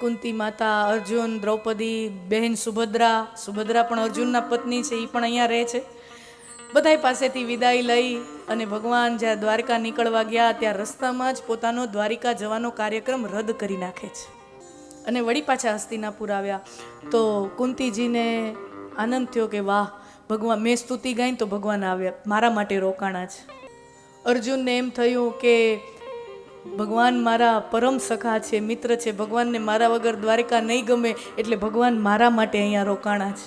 કુંતી માતા, અર્જુન, દ્રૌપદી, બહેન સુભદ્રા સુભદ્રા પણ અર્જુનના પત્ની છે એ પણ અહીંયા રહે છે. બધાય પાસેથી વિદાય લઈ અને ભગવાન જ્યાં દ્વારકા નીકળવા ગયા, ત્યાં રસ્તામાં જ પોતાનો દ્વારિકા જવાનો કાર્યક્રમ રદ કરી નાખે છે. અને વળી પાછા હસ્તિનાપુર આવ્યા. તો કુંતીજીને આનંદ થયો કે વાહ, ભગવાન, મેં સ્તુતિ ગાઈને તો ભગવાન આવ્યા. મારા માટે રોકાણા છે. અર્જુનને એમ થયું કે ભગવાન મારા પરમ સખા છે, મિત્ર છે, ભગવાનને મારા વગર દ્વારિકા નહીં ગમે એટલે ભગવાન મારા માટે અહીંયા રોકાણા છે.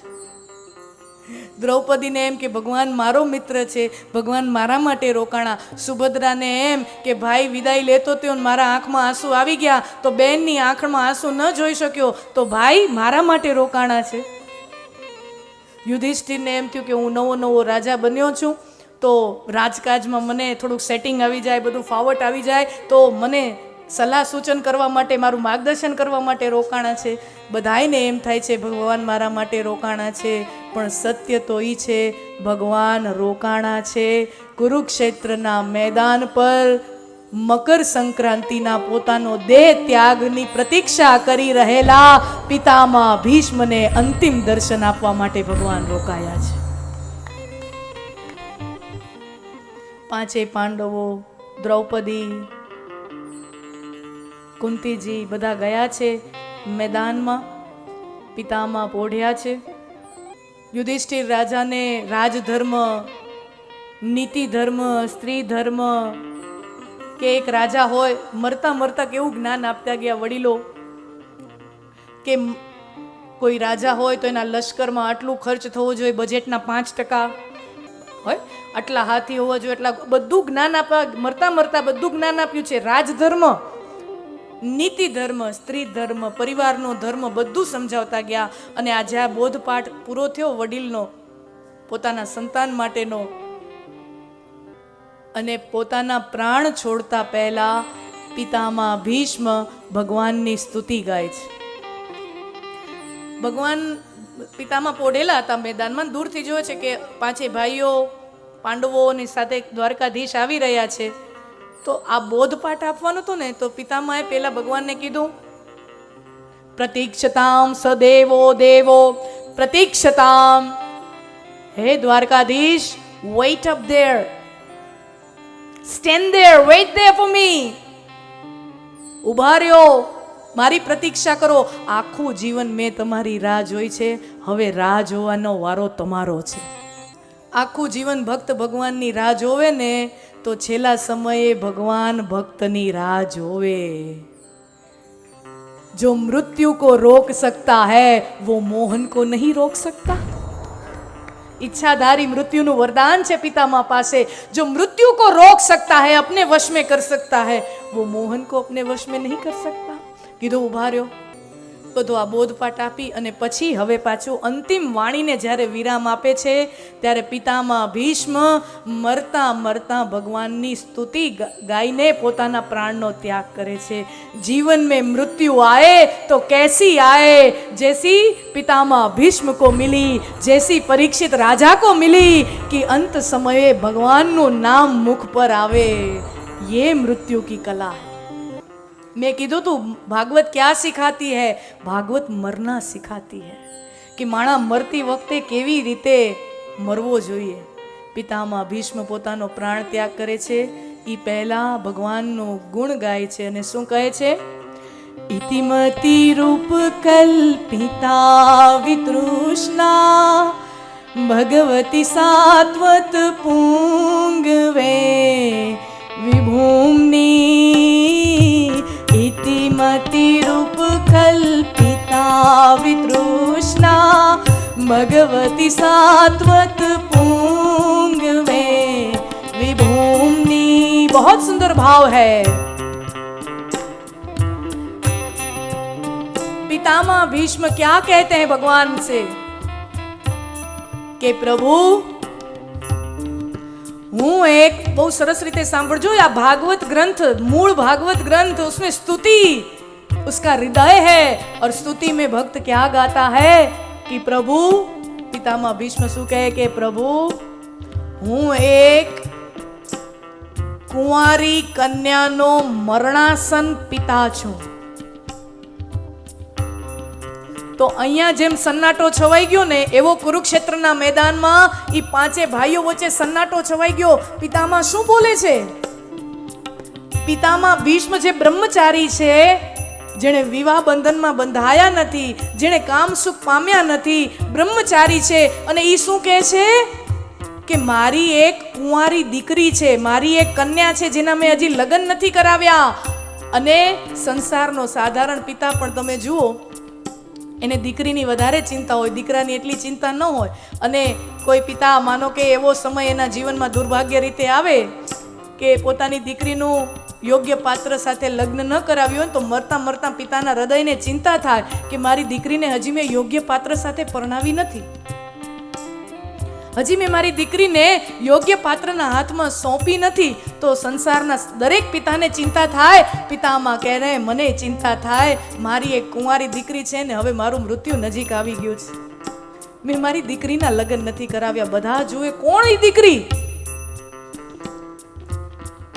દ્રૌપદીને એમ કે ભગવાન મારો મિત્ર છે, ભગવાન મારા માટે રોકાણા. સુભદ્રાને એમ કે ભાઈ વિદાય લેતો તેઓ મારા આંખમાં આંસુ આવી ગયા, તો બેનની આંખમાં આંસુ ન જોઈ શક્યો, તો ભાઈ મારા માટે રોકાણા છે. યુધિષ્ઠિરને એમ થયું કે હું નવો નવો રાજા બન્યો છું તો રાજકાજમાં મને થોડુંક સેટિંગ આવી જાય, બધું ફાવટ આવી જાય, તો મને સલાહ સૂચન કરવા માટે, મારું માર્ગદર્શન કરવા માટે રોકાણા છે. બધાયને એમ થાય છે, ભગવાન મારા માટે રોકાણા છે, પણ સત્ય તો એ છે, ભગવાન રોકાણા છે. કુરુક્ષેત્રના મેદાન પર મકર સંક્રાંતિના પોતાનો દેહ ત્યાગની પ્રતીક્ષા કરી રહેલા પિતામાં ભીષ્મને અંતિમ દર્શન આપવા માટે ભગવાન રોકાયા છે. પાંચેય પાંડવો, દ્રૌપદી, કુંતીજી બધા ગયા છે મેદાનમાં, પિતામાં પોઢ્યા છે. યુધિષ્ઠિર રાજાને રાજધર્મ નીતિ ધર્મ સ્ત્રી ધર્મ કે એક રાજા હોય, મરતા મરતા કેવું જ્ઞાન આપતા ગયા વડીલો? કે કોઈ રાજા હોય તો એના લશ્કરમાં આટલું ખર્ચ થવો જોઈએ બજેટના પાંચ ટકા? હોય? આટલા હાથી હોવા જોઈએ એટલા બધું જ્ઞાન આપવા, મરતા મરતા બધું જ્ઞાન આપ્યું છે. રાજધર્મ, નીતિ ધર્મ, સ્ત્રી ધર્મ, પરિવારનો ધર્મ બધું સમજાવતા ગયા અને આજે આ બોધપાઠ પૂરો થયો વડીલનો, પોતાના સંતાન માટેનો અને પોતાના પ્રાણ છોડતા પહેલા પિતામાં ભીષ્મ ભગવાનની સ્તુતિ ગાય છે. ભગવાન પિતામાં પોઢેલા હતા મેદાનમાં દૂરથી જોવે છે કે પાંચે ભાઈઓ પાંડવોની સાથે દ્વારકાધીશ આવી રહ્યા છે. તો આ બોધપાઠ આપવાનો હતો ને, તો પિતામાએ પહેલા ભગવાનને કીધું, પ્રતીક્ષતામ સદેવો દેવો, પ્રતીક્ષતામ. હે Dwarkadhish wait up there stand there wait there for me ઊભા રહ્યો, મારી પ્રતીક્ષા કરો. આખું જીવન મેં તમારી રાહ જોઈ છે. હવે રાહ જોવાનો વારો તમારો છે. આખું જીવન ભક્ત ભગવાનની રાહ જોવે ને, તો છેલ્લા સમયે ભગવાન ભક્તની રાહ જોવે. जो मृत्यु को रोक सकता है वो मोहन को नहीं रोक सकता इच्छाधारी मृत्यु નું वरदान છે પિતામા પાસે. જો મૃત્યુ કો રોક सकता હૈ अपने वश में कर सकता है वो मोहन को अपने वश में नहीं कर सकता કીધું, ઊભા રહ્યો. બધો આ બોધપાઠ આપી અને પછી હવે પાછું અંતિમ વાણીને જ્યારે વિરામ આપે છે, ત્યારે પિતામાં ભીષ્મ મરતા મરતા ભગવાનની સ્તુતિ ગાઈને પોતાના પ્રાણનો ત્યાગ કરે છે. જીવન મેં મૃત્યુ આએ તો કેસી આયે? જેસી પિતામાં ભીષ્મ કો મિલી, જેસી પરીક્ષિત રાજા કો મિલી, કે અંત સમયે ભગવાનનું નામ મુખ પર આવે. યે મૃત્યુ કી કલા હૈ. मैं કીધું તું, ભાગવત ક્યાં શીખાતી હૈ? ભાગવત મરના શીખાતી હૈ. કે માણા મરતી વખતે કેવી રીતે મરવો જોઈએ? પિતામાં ભીષ્મ પોતાનો પ્રાણ ત્યાગ કરે છે. એ પહેલા ભગવાનનું ગુણ ગાય છે અને શું કહે છે? ઇતિમતી રૂપ કલ્પિતા વિતૃષ્ણા, ભગવતી સાત્વત પૂંગવે. કલ્પિતા વિતૃષ્ણા ભગવતી સાત્વત પૂંગવે વિભૂમની बहुत सुंदर भाव है पितामह भीष्म क्या कहते हैं भगवान से કે પ્રભુ હું એક બહુ સરસ રીતે સાંભળજો આ भागवत ग्रंथ मूल भागवत ग्रंथ उसमें स्तुति उसका हृदय है और स्तुति में भक्त क्या गाता है कि प्रभु पितामह भीष्म શું કહે કે પ્રભુ હું એક કુંવારી કન્યાનો મરણાસન પિતા છું તો અહીંયા જેમ સન્નાટો છવાઈ ગયો ને એવો કુરુક્ષેત્રના મેદાનમાં એ પાંચે ભાઈઓ વચ્ચે સન્નાટો છવાઈ ગયો પિતામાં શું બોલે છે પિતામાં ભીષ્મ જે બ્રહ્મચારી છે જેણે વિવાહ બંધનમાં બંધાયા નથી, જેણે કામ સુખ પામ્યા નથી, બ્રહ્મચારી છે અને એ શું કહે છે? કે મારી એક કુંવારી દીકરી છે, મારી એક કન્યા છે, જેના મેં હજી લગ્ન નથી કરાવ્યા. અને સંસારનો સાધારણ પિતા પણ તમે જુઓ, એને દીકરીની વધારે ચિંતા હોય, દીકરાની એટલી ચિંતા ન હોય. અને કોઈ પિતા માનો કે એવો સમય એના જીવનમાં દુર્ભાગ્ય રીતે આવે કે પોતાની દીકરીનું યોગ્ય પાત્ર સાથે લગ્ન ન કરાવ્યું હોય તો મરતા મરતા પિતાના હૃદયને ચિંતા થાય કે મારી દીકરીને હજી મેં યોગ્ય પાત્ર સાથે પરણાવી નથી. હજી મેં મારી દીકરીને યોગ્ય પાત્રના હાથમાં સોંપી નથી તો સંસારના દરેક પિતાને ચિંતા થાય. પિતામાં કહે મને ચિંતા થાય. મારી એક કુંવારી દીકરી છે ને હવે મારું મૃત્યુ નજીક આવી ગયું છે. મેં મારી દીકરીના લગ્ન નથી કરાવ્યા. બધા જુએ, કોણ દીકરી?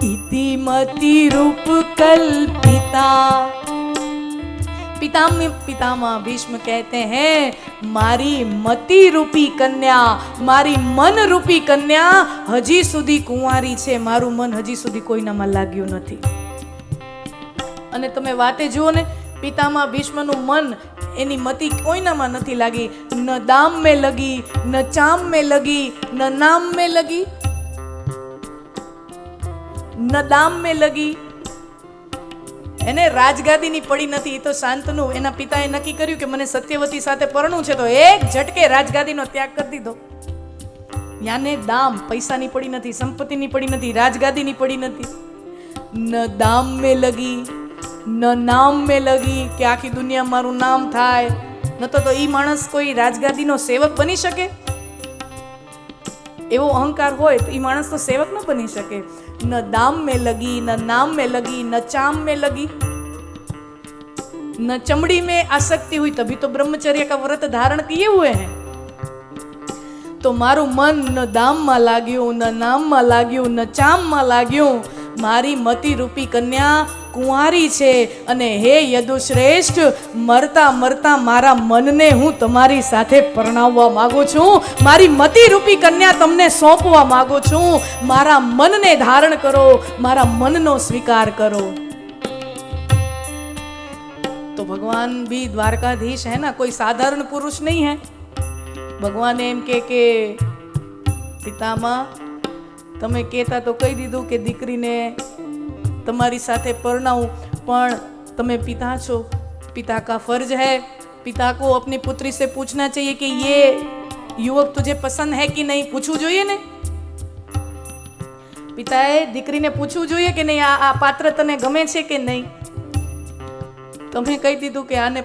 ઇતિમતિ રૂપ કલ્પિતા पितामह पितामह भीष्म कहते हैं મારી મતિ રૂપી કન્યા મારી મન રૂપી કન્યા હજી સુધી કુંવારી છે મારું મન હજી સુધી કોઈનામાં લાગ્યું નથી અને તમે વાતે જુઓ ને પિતામાં ભીષ્મનું મન એની મતિ કોઈનામાં નથી લાગી ન દામ મેં લગી ન ચામ મેં લગી ન નામ મેં લગી ન દામ મેં લગી. એને રાજગાદીની પડી નથી તો શાંતનું. એના પિતાએ નક્કી કર્યું કે મને સત્યવતી સાથે પરણું છે, તો એક ઝટકે રાજગાદીનો ત્યાગ કરી દીધો. યાને દામ, પૈસાની પડી નથી, સંપત્તિની પડી નથી, રાજગાદીની પડી નથી. ન દામ મેં લગી ન નામ મેં લગી, કે આખી દુનિયા મારું નામ થાય. ન તો તો ઈ માણસ કોઈ રાજગાદીનો સેવક બની શકે? એવો અહંકાર હોય તો એ માણસ તો સેવક ન બની શકે ન દામ में लगी न नाम में लगी न चाम में लगी न चमड़ी में आसक्ति हुई तभी तो ब्रह्मचर्य का व्रत धारण किए हुए हैं તો મારું મન ન દામમાં લાગ્યું ન નામમાં લાગ્યું ન ચામમાં લાગ્યું મારી મતિ રૂપી કન્યા કુંવારી છે અને હે યદુશ્રેષ્ઠ, મરતા મરતા મારા મનને હું તમારી સાથે પરણાવવા માગું છું. મારી મતિરૂપી કન્યા તમને સોંપવા માગું છું. મારા મનને ધારણ કરો, મારા મનનો સ્વીકાર કરો. તો ભગવાન બી દ્વારકાધીશ હે ના, કોઈ સાધારણ પુરુષ નહીં હે? ભગવાને એમ કે કે, પિતામાં, તમે કહેતા તો કહી દીધું કે દીકરીને તમારી સાથે પરણાવું પણ તમે પિતા છો पिता का फर्ज है पिता को अपनी पुत्री से पूछना चाहिए कि ये युवक तुझे पसंद है कि नहीं પૂછવું જોઈએ ને પિતાએ દીકરીને પૂછવું જોઈએ કે નહીં આ આ પાત્ર તને ગમે છે કે નહીં તમે કહી દીધું કે આને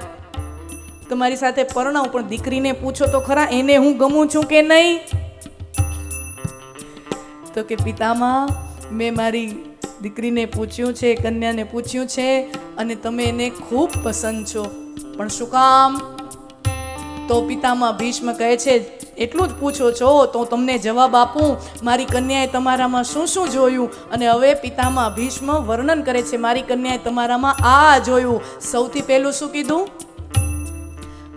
તમારી સાથે પરણાવું પણ દીકરીને પૂછો તો ખરા એને હું ગમું છું કે નહીં તો કે પિતામાં મેં મારી દીકરીને પૂછ્યું છે, કન્યાને પૂછ્યું છે અને તમે એને ખૂબ પસંદ છો. પણ શું કામ? તો પિતામાં ભીષ્મ કહે છે, એટલું જ પૂછો છો, તો તમને જવાબ આપું. મારી કન્યાએ તમારામાં શું શું જોયું? અને હવે પિતામાં ભીષ્મ વર્ણન કરે છે, મારી કન્યાએ તમારામાં આ જોયું. સૌથી પહેલું શું કીધું?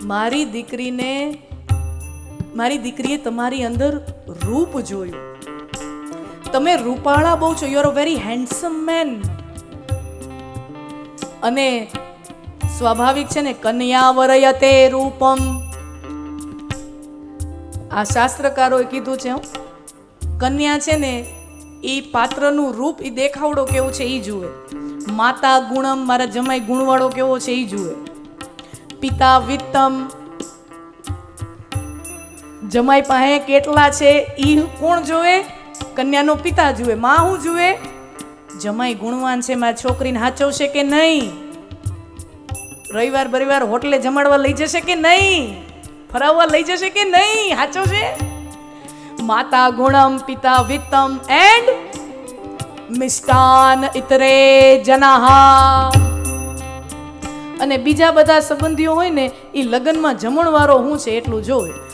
મારી દીકરીને, મારી દીકરીએ તમારી અંદર રૂપ જોયું. તમે રૂપાળા બહુ છો. You are very handsome man અને સ્વાભાવિક છે ને કન્યા વરયતે રૂપમ. આ શાસ્ત્રકારોએ કીધું છે. કન્યા છે ને એ પાત્રનું રૂપ એ દેખાવડો કેવો છે એ જુએ. માતા ગુણમ, મારા જમાઈ ગુણવાળો કેવો છે એ જુએ. પિતા વિત્તમ. જમાઈ પાસે કેટલા છે એ કોણ જોવે કન્યાનો પિતા જુએ, માં હું જુએ? જમાઈ ગુણવાન છે મારી છોકરીને હાચવશે કે નહીં? રવિવાર બરિવાર હોટલે જમાડવા લઈ જશે કે નહીં? ફરાવવા લઈ જશે કે નહીં? હાચવશે? માતા ગુણમ, પિતા વિત્તમ, એન્ડ મિષ્ટાન ઇતરે જનાહા. અને બીજા બધા સંબંધીઓ હોય ને એ લગ્નમાં જમણવારો શું છે એટલું જોવે.